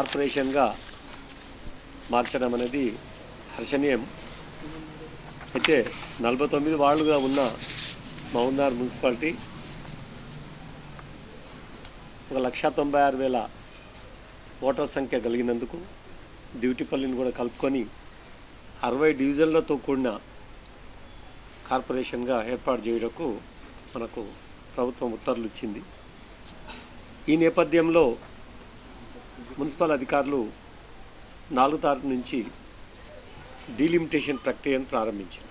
కార్పొరేషన్గా మార్చడం అనేది హర్షణీయం. అయితే నలభై తొమ్మిది వాళ్ళుగా ఉన్న మహుందార్ మున్సిపాలిటీ ఒక లక్ష తొంభై ఆరు వేల ఓటర్ సంఖ్య కలిగినందుకు డ్యూటీపల్లిని కూడా కలుపుకొని అరవై డివిజన్లతో కూడిన కార్పొరేషన్గా ఏర్పాటు చేయడకు మనకు ప్రభుత్వం ఉత్తర్వులు ఇచ్చింది. ఈ నేపథ్యంలో మున్సిపల్ అధికారులు నాలుగు తారీఖు నుంచి డీలిమిటేషన్ ప్రక్రియను ప్రారంభించారు.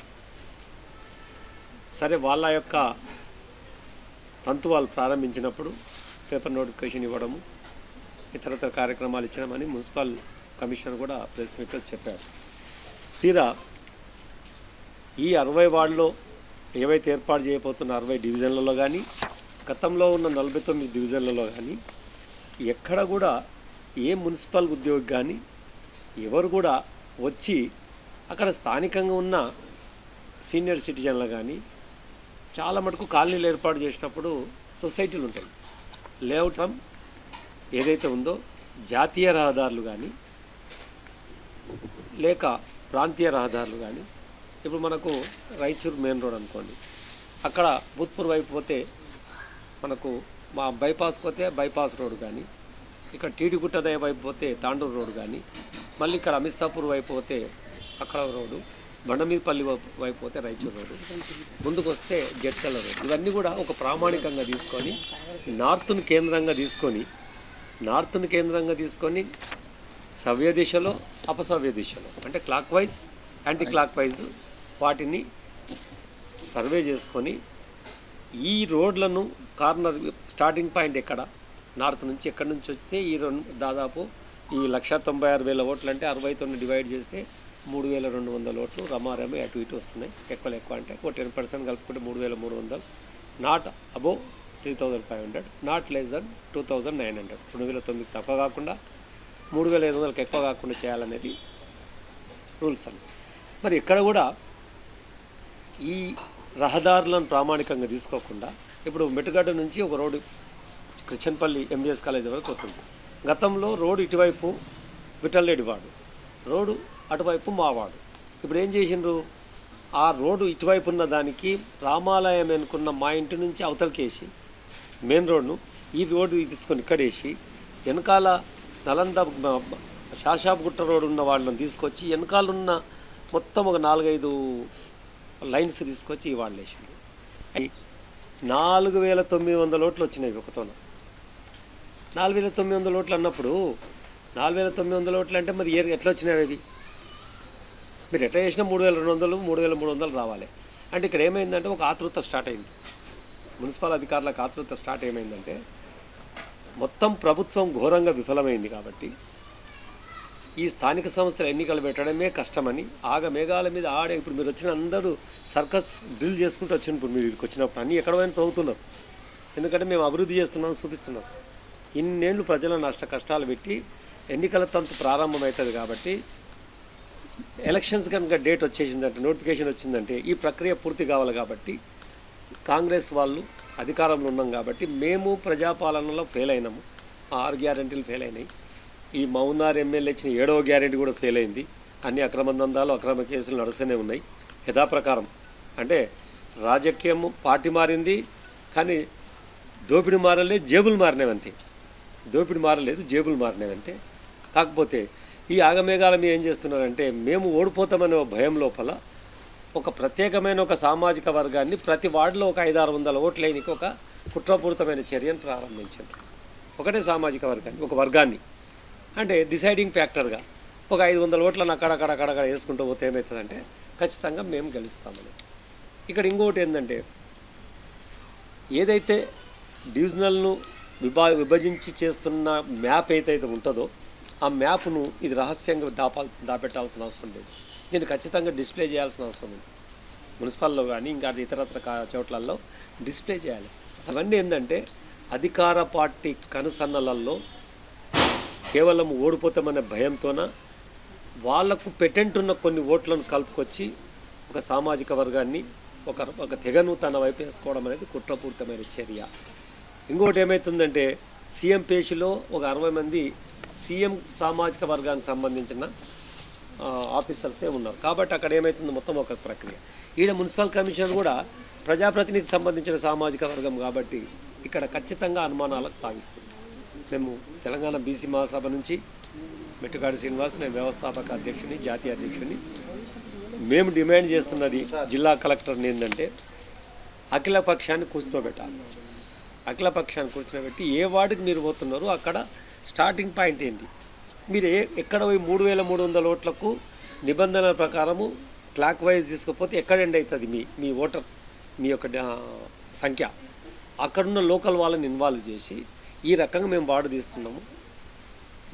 సరే వాళ్ళ యొక్క తంతు వాళ్ళు ప్రారంభించినప్పుడు పేపర్ నోటిఫికేషన్ ఇవ్వడము ఇతరతర కార్యక్రమాలు ఇచ్చినామని మున్సిపల్ కమిషనర్ కూడా ప్రెస్ మీట్లో చెప్పారు. తీరా ఈ అరవై వార్డులో ఏవైతే ఏర్పాటు చేయబోతున్న అరవై డివిజన్లలో కానీ గతంలో ఉన్న నలభై తొమ్మిది డివిజన్లలో కానీ ఎక్కడ కూడా ఏ మున్సిపల్ ఉద్యోగి కానీ ఎవరు కూడా వచ్చి అక్కడ స్థానికంగా ఉన్న సీనియర్ సిటిజన్లు కానీ చాలా మటుకు కాలనీలు ఏర్పాటు చేసినప్పుడు సొసైటీలు ఉంటాయి. లేఅవుట్ ఏదైతే ఉందో జాతీయ రహదారులు కానీ లేక ప్రాంతీయ రహదారులు కానీ ఇప్పుడు మనకు రాయచూర్ మెయిన్ రోడ్ అనుకోండి అక్కడ భూత్పూర్ వైపు పోతే మనకు మా బైపాస్ పోతే బైపాస్ రోడ్ కానీ ఇక్కడ టీడిగుట్ట వైపు పోతే తాండూరు రోడ్డు కానీ మళ్ళీ ఇక్కడ అమిస్తాపూర్ వైపు పోతే అక్కడ రోడ్డు బండమీదపల్లి వైపు పోతే రాయచూర్ రోడ్డు ముందుకు వస్తే జడ్చల్ల రోడ్ ఇవన్నీ కూడా ఒక ప్రామాణికంగా తీసుకొని నార్త్ను కేంద్రంగా తీసుకొని నార్త్ను కేంద్రంగా తీసుకొని సవ్య దిశలో అపసవ్య దిశలో అంటే clockwise anti clock wise వాటిని సర్వే చేసుకొని ఈ రోడ్లను కార్నర్ స్టార్టింగ్ పాయింట్ ఎక్కడ? నార్త్ నుంచి ఎక్కడి నుంచి వస్తే ఈ రెండు దాదాపు ఈ లక్ష తొంభై ఆరు వేల ఓట్లు అంటే అరవై తొమ్మిది డివైడ్ చేస్తే మూడు వేల రెండు వందల ఓట్లు రమారమి అటు ఇటు వస్తున్నాయి. ఎక్కువ ఎక్కువ అంటే ఒక టెన్ పర్సెంట్ కలుపుకుంటే మూడు వేల మూడు వందలు. Not above three thousand five hundred. Not less than two thousand nine hundred రెండు వేల తొమ్మిది తక్కువ కాకుండా మూడు వేల ఐదు వందలకు ఎక్కువ కాకుండా చేయాలనేది రూల్స్ అని మరి ఇక్కడ కూడా ఈ రహదారులను ప్రామాణికంగా తీసుకోకుండా ఇప్పుడు మెట్టుగడ్డ నుంచి ఒక రోడ్డు క్రిచన్పల్లి ఎంబీఎస్ కాలేజ్ వరకు వస్తుంది గతంలో రోడ్డు ఇటువైపు విఠలరెడ్డి రోడ్డు అటువైపు మావాడు. ఇప్పుడు ఏం చేసిండ్రు? ఆ రోడ్డు ఇటువైపు ఉన్న దానికి రామాలయం అనుకున్న మా ఇంటి నుంచి అవతలకేసి మెయిన్ రోడ్ను ఈ రోడ్డు తీసుకొని ఇక్కడేసి వెనకాల నలంద శాషాపుగుట్ట రోడ్డు ఉన్న వాళ్ళని తీసుకొచ్చి వెనకాల ఉన్న మొత్తం ఒక నాలుగైదు లైన్స్ తీసుకొచ్చి వాళ్ళు వేసిండ్రు నాలుగు వేల తొమ్మిది వందల ఓట్లు వచ్చినాయి ఒకతోన నాలుగు వేల తొమ్మిది వందల ఓట్లు అన్నప్పుడు నాలుగు వేల తొమ్మిది వందల ఓట్లు అంటే మరి ఏ ఎట్లా వచ్చినాయి అవి? మీరు ఎట్లా చేసినా మూడు వేల రెండు వందలు మూడు వేల మూడు వందలు రావాలి. అంటే ఇక్కడ ఏమైందంటే ఒక ఆతృత స్టార్ట్ అయింది. మున్సిపల్ అధికారులకు ఆతృత స్టార్ట్ ఏమైందంటే మొత్తం ప్రభుత్వం ఘోరంగా విఫలమైంది కాబట్టి ఈ స్థానిక సంస్థల ఎన్నికలు పెట్టడమే కష్టమని ఆగ మేఘాల మీద ఆడే ఇప్పుడు మీరు వచ్చిన అందరూ సర్కస్ డ్రిల్ చేసుకుంటూ వచ్చినప్పుడు మీరు వచ్చినప్పుడు అన్నీ ఎక్కడ పోయినా తవ్వుతున్నారు. ఎందుకంటే మేము అభివృద్ధి చేస్తున్నాం చూపిస్తున్నాం. ఇన్నేళ్ళు ప్రజల నష్ట కష్టాలు పెట్టి ఎన్నికల తంతు ప్రారంభమవుతుంది కాబట్టి ఎలక్షన్స్ కనుక డేట్ వచ్చేసిందంటే నోటిఫికేషన్ వచ్చిందంటే ఈ ప్రక్రియ పూర్తి కావాలి కాబట్టి కాంగ్రెస్ వాళ్ళు అధికారంలో ఉన్నాం కాబట్టి మేము ప్రజాపాలనలో ఫెయిల్ అయినాము. ఆరు గ్యారంటీలు ఫెయిల్ అయినాయి. ఈ మౌనార్ ఎమ్మెల్యే ఇచ్చిన ఏడవ గ్యారెంటీ కూడా ఫెయిల్ అయింది. అన్ని అక్రమ దందాలు అక్రమ కేసులు నడుస్తూనే ఉన్నాయి. యథాప్రకారం. అంటే రాజకీయం పార్టీ మారింది కానీ దోపిడి మారలే జేబులు మారినవంతే దోపిడి మారలేదు జేబులు మారినవంతే కాకపోతే ఈ ఆగమేఘాల మీద ఏం చేస్తున్నారంటే మేము ఓడిపోతామనే ఒక భయం లోపల ఒక ప్రత్యేకమైన ఒక సామాజిక వర్గాన్ని ప్రతి వార్డులో ఒక ఐదారు వందల ఓట్లేనికి ఒక కుట్రపూరితమైన చర్యను ప్రారంభించారు. ఒకటే సామాజిక వర్గాన్ని ఒక వర్గాన్ని. అంటే డిసైడింగ్ ఫ్యాక్టర్గా ఒక ఐదు వందల ఓట్లను అక్కడక్కడక్కడక్కడ వేసుకుంటూ పోతే ఏమవుతుందంటే ఖచ్చితంగా మేము గెలుస్తామని. ఇక్కడ ఇంకోటి ఏంటంటే ఏదైతే డివిజనల్ను విభా విభజించి చేస్తున్న మ్యాప్ ఏదైతే ఉంటుందో ఆ మ్యాప్ను ఇది రహస్యంగా దాపా దాపెట్టాల్సిన అవసరం లేదు. దీన్ని ఖచ్చితంగా డిస్ప్లే చేయాల్సిన అవసరం ఉంది. మున్సిపల్లో కానీ ఇంకా ఇతరత్ర చోట్లలో డిస్ప్లే చేయాలి. అవన్నీ ఏంటంటే అధికార పార్టీ కనుసన్నలలో కేవలం ఓడిపోతామనే భయంతోన వాళ్ళకు పెటెంట్ ఉన్న కొన్ని ఓట్లను కలుపుకొచ్చి ఒక సామాజిక వర్గాన్ని ఒక ఒక తెగను తన వైపు వేసుకోవడం అనేది కుట్రపూరితమైన చర్య. ఇంకోటి ఏమవుతుందంటే సీఎం పేషిలో ఒక అరవై మంది సీఎం సామాజిక వర్గానికి సంబంధించిన ఆఫీసర్సే ఉన్నారు. కాబట్టి అక్కడ ఏమవుతుంది మొత్తం ఒక ప్రక్రియ. ఈడ మున్సిపల్ కమిషనర్ కూడా ప్రజాప్రతినిధికి సంబంధించిన సామాజిక వర్గం కాబట్టి ఇక్కడ ఖచ్చితంగా అనుమానాలకు తావిస్తుంది. మేము తెలంగాణ బీసీ మహాసభ నుంచి మెట్టుకాడి శ్రీనివాస్ నేను వ్యవస్థాపక అధ్యక్షుని జాతీయ అధ్యక్షుని. మేము డిమాండ్ చేస్తున్నది జిల్లా కలెక్టర్ని ఏంటంటే అఖిల పక్షాన్ని కూర్చోబెట్టాలి. అఖిలపక్షాన్ని కూర్చోబెట్టి ఏ వార్డుకి మీరు పోతున్నారో అక్కడ స్టార్టింగ్ పాయింట్ ఏంటి మీరు ఏ ఎక్కడ పోయి మూడు వేల మూడు వందల ఓట్లకు నిబంధనల ప్రకారము క్లాక్ వైజ్ తీసుకుపోతే ఎక్కడ ఎండ్ అవుతుంది మీ మీ ఓటర్ మీ యొక్క సంఖ్య? అక్కడున్న లోకల్ వాళ్ళని ఇన్వాల్వ్ చేసి ఈ రకంగా మేము వార్డు తీస్తున్నాము.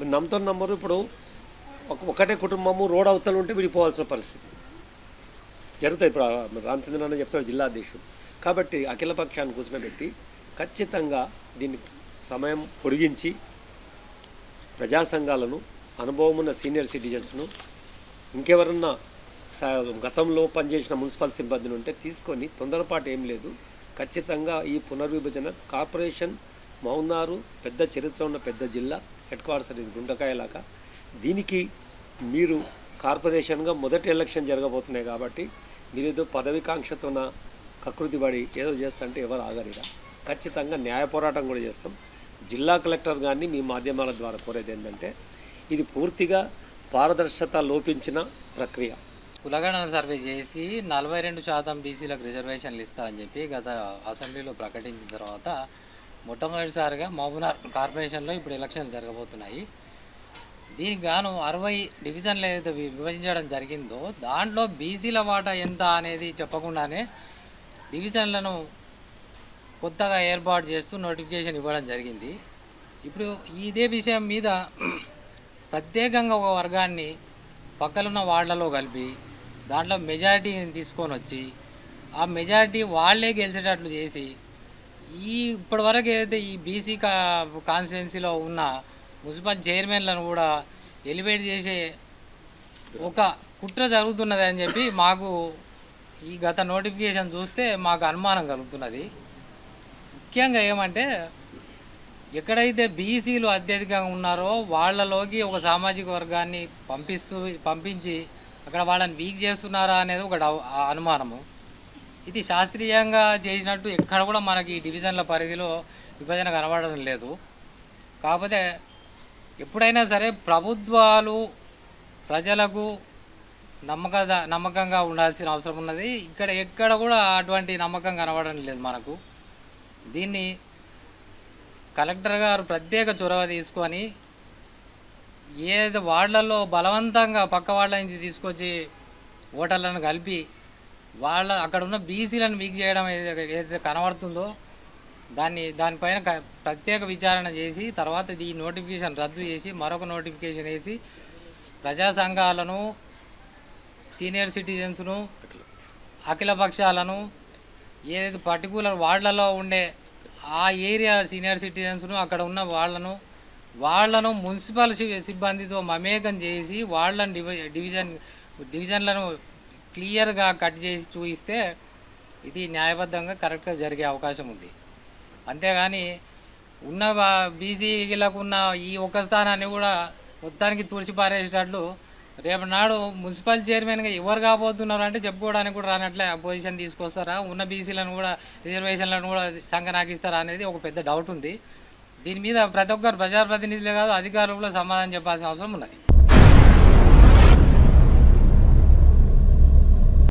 మీరు నమ్ముతున్న నంబరు ఇప్పుడు ఒక ఒకటే కుటుంబము రోడ్ అవతల ఉంటే విడిపోవాల్సిన పరిస్థితి. జరుగుతాయి ఇప్పుడు ఆ చెప్తాడు జిల్లా అధ్యక్షుడు. కాబట్టి అఖిల పక్షాన్ని కూర్చోబెట్టి ఖచ్చితంగా దీన్ని సమయం పొడిగించి ప్రజా సంఘాలను అనుభవం ఉన్న సీనియర్ సిటిజన్స్ను ఇంకెవరన్నా స- గతంలో పనిచేసిన మున్సిపల్ సిబ్బందిని ఉంటే తీసుకొని తొందరపాటు ఏం లేదు. ఖచ్చితంగా ఈ పునర్విభజన కార్పొరేషన్ మౌనారు పెద్ద చరిత్ర ఉన్న పెద్ద జిల్లా హెడ్ క్వార్టర్స్ అనేది గుండకాయలాగా. దీనికి మీరు కార్పొరేషన్గా మొదటి ఎలక్షన్ జరగబోతున్నాయి కాబట్టి మీరేదో ఏదో పదవికాంక్షతోన కకృతి పడి ఏదో చేస్తుంటే ఎవరు ఆగరిగా ఖచ్చితంగా న్యాయ పోరాటం కూడా చేస్తాం. జిల్లా కలెక్టర్ గారిని మీ మాధ్యమాల ద్వారా కోరేది ఏంటంటే ఇది పూర్తిగా పారదర్శకత లోపించిన ప్రక్రియ. కులగణన సర్వే చేసి నలభై రెండు శాతం బీసీలకు రిజర్వేషన్లు ఇస్తా అని చెప్పి గత అసెంబ్లీలో ప్రకటించిన తర్వాత మొట్టమొదటిసారిగా మహబూనార్ కార్పొరేషన్లో ఇప్పుడు ఎలక్షన్లు జరగబోతున్నాయి. దీనికి గాను అరవై డివిజన్లు ఏదైతే విభజించడం జరిగిందో దాంట్లో బీసీల వాటా ఎంత అనేది చెప్పకుండానే డివిజన్లను కొత్తగా ఏర్పాటు చేస్తూ నోటిఫికేషన్ ఇవ్వడం జరిగింది. ఇప్పుడు ఇదే విషయం మీద ప్రత్యేకంగా ఒక వర్గాన్ని పక్కలున్న వార్డులలో కలిపి దాంట్లో మెజారిటీని తీసుకొని వచ్చి ఆ మెజారిటీ వాళ్ళే గెలిచేటట్లు చేసి ఈ ఇప్పటివరకు ఏదైతే ఈ బీసీ కా కాన్స్టిట్యున్సీలో ఉన్న మున్సిపల్ చైర్మన్లను కూడా ఎలివేట్ చేసే ఒక కుట్ర జరుగుతున్నది అని చెప్పి మాకు ఈ గత నోటిఫికేషన్ చూస్తే మాకు అనుమానం కలుగుతున్నది. ముఖ్యంగా ఏమంటే ఎక్కడైతే బీసీలు అత్యధికంగా ఉన్నారో వాళ్ళలోకి ఒక సామాజిక వర్గాన్ని పంపిస్తూ పంపించి అక్కడ వాళ్ళని వీక్ చేస్తున్నారా అనేది ఒక అనుమానము. ఇది శాస్త్రీయంగా చేసినట్టు ఎక్కడ కూడా మనకి ఈ డివిజన్ల పరిధిలో విభజన కనబడడం లేదు. కాకపోతే ఎప్పుడైనా సరే ప్రభుత్వాలు ప్రజలకు నమ్మక నమ్మకంగా ఉండాల్సిన అవసరం ఉన్నది. ఇక్కడ ఎక్కడ కూడా అటువంటి నమ్మకం కనబడడం లేదు మనకు. దీన్ని కలెక్టర్ గారు ప్రత్యేక చొరవ తీసుకొని ఏది వార్డులలో బలవంతంగా పక్క వాళ్ళ నుంచి తీసుకొచ్చి ఓటర్లను కలిపి వాళ్ళ అక్కడ ఉన్న బీసీలను వీక్ చేయడం ఏదైతే కనబడుతుందో దాన్ని దానిపైన క- ప్రత్యేక విచారణ చేసి తర్వాత ఈ నోటిఫికేషన్ రద్దు చేసి మరొక నోటిఫికేషన్ వేసి ప్రజా సంఘాలను సీనియర్ సిటిజన్స్ను అఖిల పక్షాలను ఏదైతే పర్టికులర్ వార్డులలో ఉండే ఆ ఏరియా సీనియర్ సిటిజన్స్ను అక్కడ ఉన్న వాళ్ళను వాళ్ళను మున్సిపల్ సి- సిబ్బందితో మమేకం చేసి వాళ్ళని డివి డివిజన్ డివిజన్లను క్లియర్గా కట్ చేసి చూపిస్తే ఇది న్యాయబద్ధంగా కరెక్ట్గా జరిగే అవకాశం ఉంది. అంతేగాని ఉన్న బీసీలకు ఉన్న ఈ ఒక్క స్థానాన్ని కూడా మొత్తానికి తుడిచిపారేసేటట్లు రేపు నాడు మున్సిపల్ చైర్మన్గా ఎవరు కాబోతున్నారు అంటే చెప్పుకోవడానికి కూడా రానట్లే ఆ పొజిషన్ తీసుకొస్తారా? ఉన్న బీసీలను కూడా రిజర్వేషన్లను కూడా సంఘనాకిస్తారా అనేది ఒక పెద్ద డౌట్ ఉంది. దీని మీద ప్రతి ఒక్కరు ప్రజాప్రతినిధులే కాదు అధికారులు కూడా సమాధానం చెప్పాల్సిన అవసరం ఉన్నది.